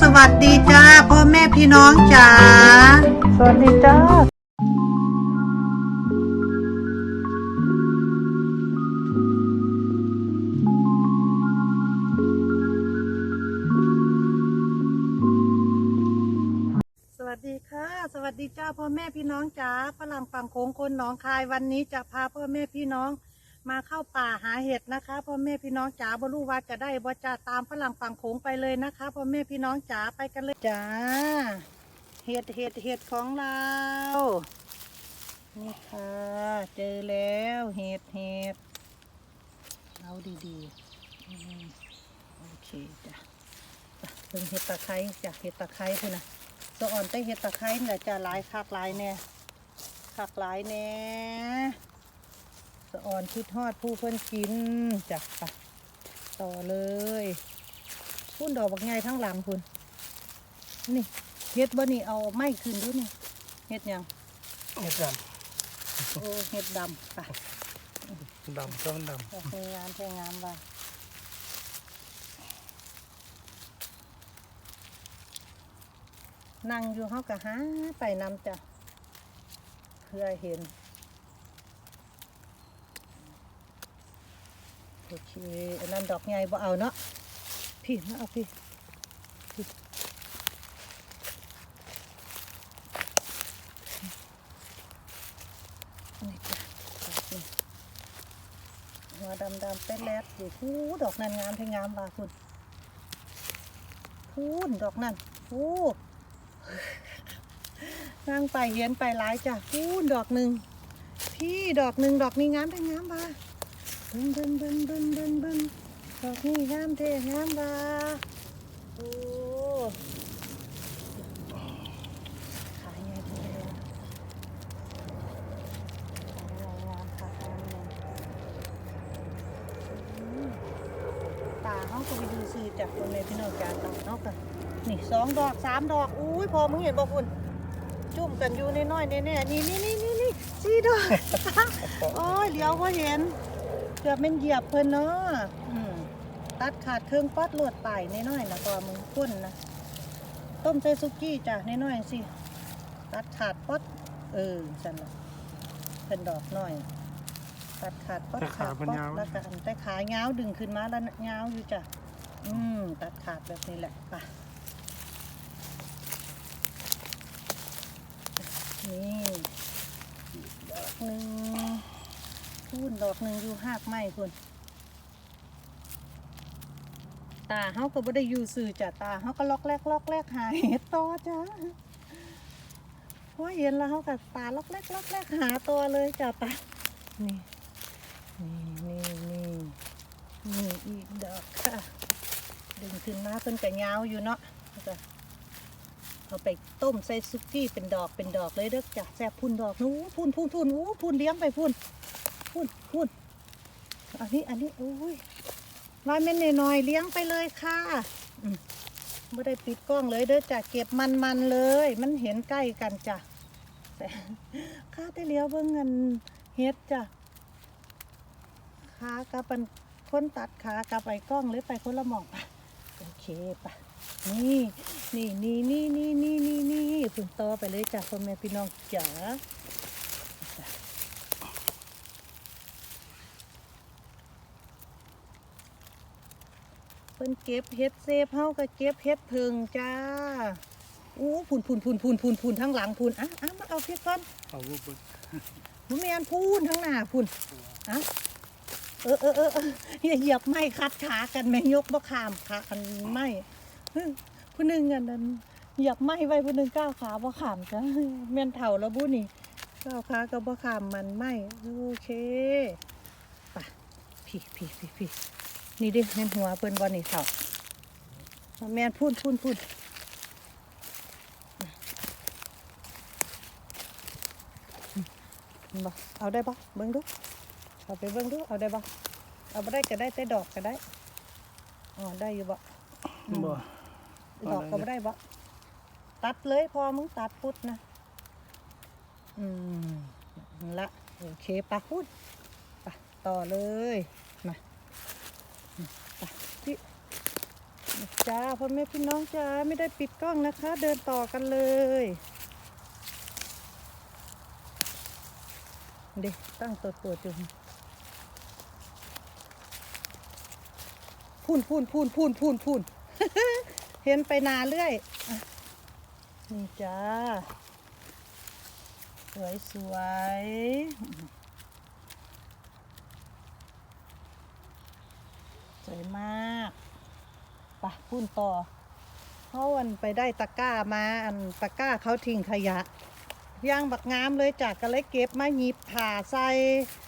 สวัสดีจ้าพ่อแม่พี่น้องจ๋าสวัสดีจ้าสวัสดีค่ะ สวัสดีจ้าพ่อแม่พี่น้องจ๋าฝรั่งฝั่งโขงคนหนองคายวันนี้จะพาพ่อแม่พี่น้อง มาเข้าป่าหาเห็ดนะคะพ่อแม่พี่น้องจ๋าบรู้ว่าจะได้บ่จะตามฝรั่งฝั่งโขงไปเลยนะคะพ่อแม่พี่น้องจ๋าไปกันเลยจ้าเห็ดเห็ดเห็ดของเรานี่ค่ะ เจอแล้วเห็ดเห็ดเอาดีๆโอเคจ้ะไปเบิ่งเห็ดตะไคร้จ้ะเห็ดตะไคร้พุ่นนะสะอ่อนแต่เห็ดตะไคร้เนี่ยจะหลายคักหลายแน่คักหลายแน่ สะอ่อนคิดฮอดผู้เพิ่นกินจ้ะไปต่อเลยพุ่นดอกบักไงทั้งหลังพุ่นนี่เฮ็ดบ่นี่เอาไม้ขึ้นดูนี่เฮ็ดหยังเห็ดดโอ้เฮ็ดดำไปำดำต้นดโอเคงามแท่งามว่ะนั่งอยู่เฮาก็หาไปนำจ้ะเพื่อเห็น โอเคอันนั้นดอกใหญ่บ่เอาเนาะพี่มาเอาพี่ดอกนี้หัวดำดำๆเป็นแรดอยู่พูดอกนั้นงามที่งามบ่าคุณพูนดอกนั้นพูนั่งไปเห็นไปหลายจ้ะพูนดอกหนึ่งพี่ดอกหนึ่งดอกนี้งามที่งามบ่า บิ้งเบิ้งเบิ้งเบิ้งเบิ้งเบิ้งดอกนี้งามเท่งามบาโอ้ขายไงดีเลยขายงามๆค่ะงามๆอืมตาเขาก็ไปดูซื้อจากคนในพี่น้องการตาเขากันนี่สองดอกสามดอก อุ้ยพอมึงเห็นบ่คุณจุ่มกันอยู่น้อยๆแน่ๆนี่นี่นี่นี่นี่สี่ดอกโอ้ยเลี้ยวพอเห็น เกือบเป็นเหยียบเพิ่นเนาะอืมตัดขาดเครื่องป๊อดลวดไต่น้อยๆนะตัวมึงข้นนะต้มใส่ซุกี้จ้ะน้อยๆสิตัดขาดป๊อดเออจันละเป็นดอกน้อยตัดขาดป๊อดขาดป๊อดแล้วก็อันแต่ขาเงาวดึงขึ้นมาแล้วเงาวอยู่จ้ะอืมตัดขาดแบบนี้แหละไปนี่อีกดอกหนึ่ง พูนดอกหนึ่งอยู่หากไม้พุ่นตาเฮาก็บ่ได้อยู่สื่อจ้ะตาเฮาก็ล็อกแรกล็อกแรกหาเห็ดต่อจ้ะพอเห็นแล้วเฮาก็ตาล็อกแรกล็อกแรกหาตัวเลยจ้ะปะนี่นี่นี่นี่นี่อีกดอกค่ะดึงขึ้นมาเพิ่นก็ยาวอยู่เนาะก็เอาไปต้มใส่ซุกี้เป็นดอกเป็นดอกเลยเด้อจ้ะแซ่บพุ่นดอกนู้พุ่นพุ่นพุ่นอู้พุ่นเลี้ยงไปพุ่น พูดพูดอันนี้อันนี้โอ้ยว่าเม่นน้อยๆเลี้ยงไปเลยค่ะไม่ได้ปิดกล้องเลยเด้อจ้ะเก็บมันๆเลย มันเห็นใกล้กันจ้ะแต่ข้าได้เลี้ยวเบิ่งเงินเฮ็ดจ้ะขากับเป็นคนตัดขากับไปกล้องหรือไปคนละหมองปะโอเคปะนี่นี่นี่นี่นี่นี่นี่นี่พึ่งต่อไปเลยจ้ะพ่อแม่พี่น้องจ๋า พิ่นเก็บเฮ็ดเซฟเฮาก็เก็บเฮ็ดเพิงจ้าอู้พูนพูนพูนพูนพูนพูนทั้งหลังพูนอะอะมาเอาเฮ็ดก่อนำเอาลูกเบิ้งบ่แม่นพูนทั้งหน้าพูนอะเออเออเออเอออย่าเหยียบไม้คัดขากันแม่ยกบ่ข้ามขาอันไม้ผู้หนึงอันนั้นเหยียบไม้ไว้ผู้หนึงก้าวขาบ่ข้ามจ้ะแม่นเฒ่าแล้วบุนี่ก้าวขาก็บ่ข้ามมันไม้โอเคไปพี่พี่พี่พี่ นี่ดิแม่นหัวเพิ่นบ่นี่เฒ่าแม่นพูนพูนพูนบ่เอาได้บ่เบิ่งดูเอาไปเบิ่งดูเอาได้บ่เอาบ่ได้ก็ได้แต่ดอกก็ได้อ๋อได้อยู่บ่บ่ดอกก็บ่ได้บ่ตัดเลยพอมึงตัดพุดนะอืมนั่นละโอเคปะพูดปะต่อเลยมาอืมไปที่ จ้าพ่อแม่พี่น้องจ้าไม่ได้ปิดกล้องนะคะ เดินต่อกันเลยเด็กตั้งตัวตัวจุ่มพูนพูนพูนพูนพูนพูนเห็นไปนาเรื่อยนี่จ้า สวยสวยสวยมาก ปะพูนต่อเขาอันไปได้ตะกร้ามาอันตะกร้าเขาทิ้งขยะย่างบักงามเลยจากก็เลยเก็บมาหยิบผ่าใส่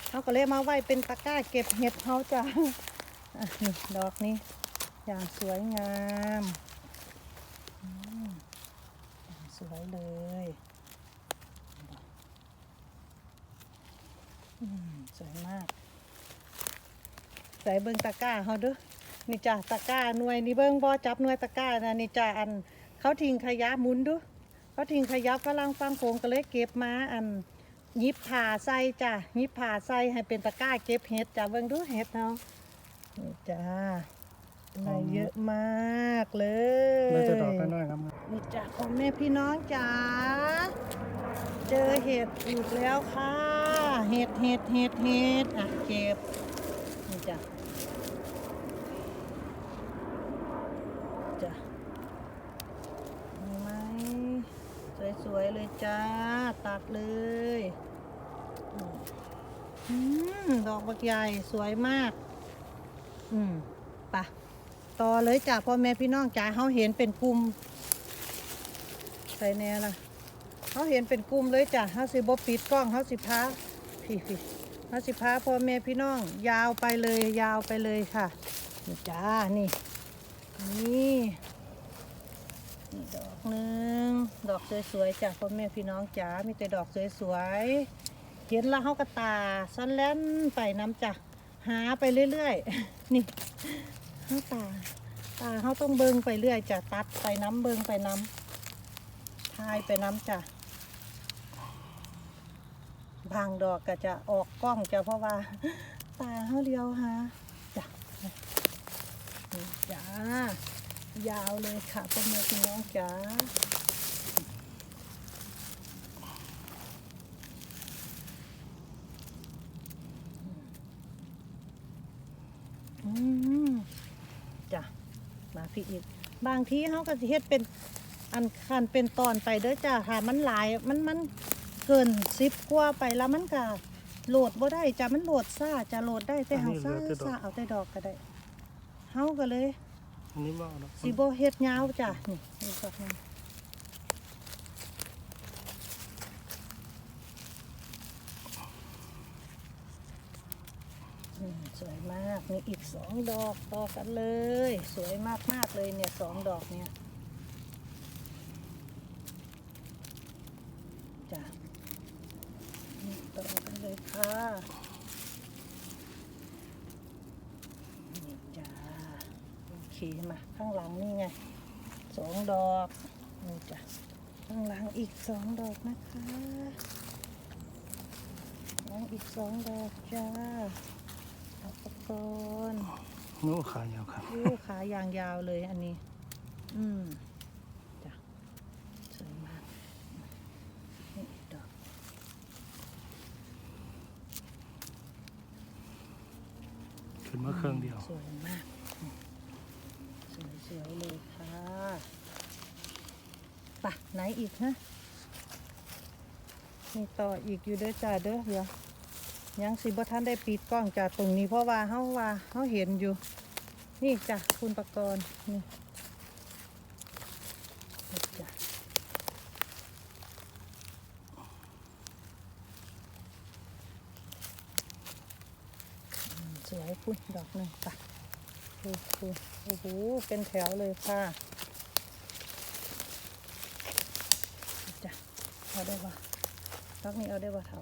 เขาก็เลยมาไว้เป็นตะกร้าเก็บเห็ดเขาจ้ะนี่ดอกนี้อย่างสวยงามสวยเลยสวยมาก ใส่เบิ้งตะกร้าเขาด้วย นี่จ้ะตะกร้าหน่วยนี่เบิ้งบ่จับหน่วยตะกร้านะนี่จ้ะอันเขาทิ้งขยะหมุนดูเขาทิ้งขยะฝรั่งฟังโขงก็เลยเก็บมาอันยิบผ่าใส่จ้ะยิบผ่าใส่ให้เป็นตะกร้าเก็บเห็ดจ้ะเบิ้งดูเห็ดเนาะนี่จ้าได้เยอะมากเลยน่าจะดอกน้อยครับนี่จ้ะพ่อแม่พี่น้องจ๋าเจอเห็ดอีกแล้วค่ะ เห็ดเห็ดเห็ดเห็ดอะเก็บนี่จ้ะจ้ะเห็นไหมส วยๆเลยจ้า ตัดเลยอืมดอกบักใหญ่สวยมาก อืมปะต่อเลยจ้ะพ่อแม่พี่น้องจ๋าเขาเห็นเป็นกลุ่มใส่แน่ละเขาเห็นเป็นกลุ่มเลยจ้ะเขาสิบปิดกล้องเขาสิพาพี่พี่เขาสิพาพ่อแม่พี่น้อง ยาวไปเลย ยาวไปเลยค่ะจ้านี่นี่ นี่ดอกหนึ่งดอกสวยๆจ้ะพ่อแม่พี่น้องจ๋ามีแต่ดอกสวยๆเห็นล้วเขากระตาซ้อนแล่นไปน้ำจ้ะหาไปเรื่อยๆนี่ข้าตาตาเขาต้องเบิงไปเรื่อยจ้ะตัดไปน้ำเบิงไปน้ำทายไปน้ำจ้ะบางดอกก็จะออกกล้องจ้ะเพราะว่า ตาเขาเดียวฮะจ้ะจ้า ยาวเลยค่ะพ่อแม่พี่น้องจ้าอืมจ้ะมาพี่อีก บางทีเขาก็สิเฮ็ดเป็นอันคันเป็นตอนไปเด้อจ้ะค่ะมันหลายมันมันเกินสิบกว่าไปแล้วมันก็โหลดบ่ได้จ้ะมันโหลดซ่าจะโหลดได้แต่เฮาซ่าซ่าเอาแต่ดอกก็ได้เฮาก็เลย อันนี้ว่าดอกสิบ่เฮ็ดยาวจ้ะนี่นี่ดอกนึงอืมสวยมาก มีอีกสองดอกต่อกันเลย สวยมากมากเลยเนี่ยสองดอกเนี่ยจ้ะต่อกันเลยค่ะนี่จ้า โอเคมาข้างหลังนี่ไงสองดอกนี่จ้ะข้างหลังอีกสองดอกนะคะข้างหลังอีกสองดอกจ้าเอาตะกอนนู้ขายาวครับโอ้ขายางยาวเลยอันนี้ อืมจ้ะสวยมากนี่อีกดอกขึ้นมาเครื่องเดียวสวยมาก สวยสวยๆเลยค่ะปะไหนอีกฮะมีต่ออีกอยู่เด้อจ้าเด้อเดี๋ยวยังสิบ่ท่านได้ปิดกล้องจากตรงนี้เพราะว่าเฮาว่าเฮาเห็นอยู่ นี่จ้ะคุณประกรณ์นี่จ้ะสวยคุณดอกหนึ่งปะ โอ้โหโอ้โห เป็นแถวเลยค่ะจ้ะเอาได้ปะดอกนี้เอาได้ปะเท่า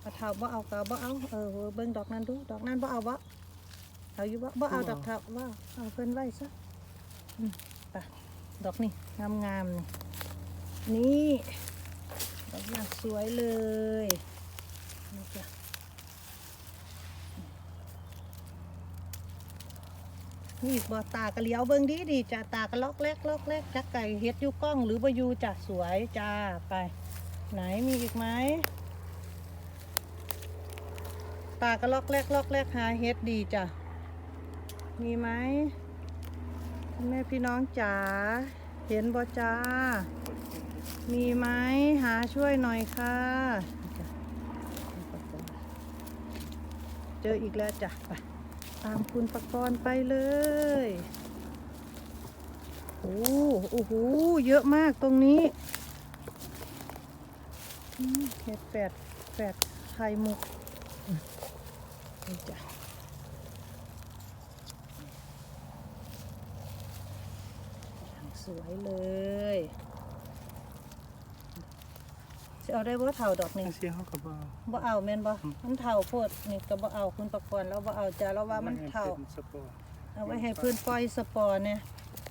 เอาเท่าบ่เอาก็บ่เอาเออเบิ่งดอกนั้นดู ดอกนั้นบ่เอาบ่เอาอยู่บ่บ่เอาบ่เอาดอกเถาว่าเอาเพิ่นไว้ซะอืมไปดอกนี่งามงามๆนี่นี่ดอกอย่างสวยเลยนี่จ้ะ นี่บ่ตากะเหลียวเบิ่งดีดีจ้ะตากะลอกแรกลอกแรกจักไก่เฮ็ดอยู่กล้องหรือบ่อยู่จ้ะสวยจ้าไป ไหนมีอีกไหมตากะลอกแรกลอกแรกหาเฮ็ดดีจ้ะมีไหมแม่พี่น้องจ๋าเห็นบ่จ้า มีไหมหาช่วยหน่อยค่ะจ้ะเจออีกแล้วจ้ะไป ตามคุณประกรณ์ไปเลยโอ้โอ้โห เยอะมากตรงนี้เห็ดแปดแปดไข่มุกอืมนี่จ้ะอย่างสวยเลย เอาได้บ่เท่าดอกนี่เสียเขาก็บ่บ่เอาแม่นบ่อืมมันเท่าโพดนี่ก็บ่เอาคุณประกรณ์แล้วบ่เอาจ้ะแล้วว่ามันเท่าป็นสปอร์ตเอาไว้ให้เพื่อนปล่อยสปอร์เนี่ย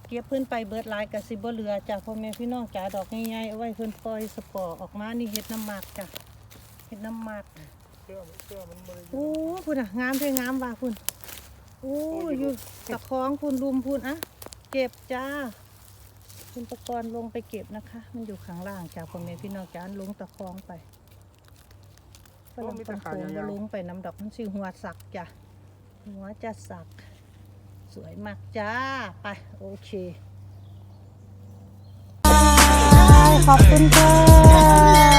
เก็บเพื่อนไปเบิดหลายกับสิบ่เหลือจ้ะพ่อแม่พี่น้องจ๋าดอกใหญ่ๆเอาไว้เพื่อนปล่อยสปอร์ออกมานี่เฮ็ดน้ำหมักจ้ะเฮ็ดน้ำหมักเสื้อเสื้อมันบ่ได้โอ้พุ่นอะงามเท่งามว่ะพุ่นโอ้อยู่ตะคองพุ่นรุมพุ่นอะเก็บจ้า คุณประกรณ์ลงไปเก็บนะคะ มันอยู่ข้างล่างจ้ะพ่อแม่พี่น้องจ๋าลงตะคองไปฝรั่งคนโคงบ่ลงไปน้ำดอกมันสิหัวสักจ้ะหัวจะสัก สวยมากจ้า ไป โอเค ขอบคุณค่ะ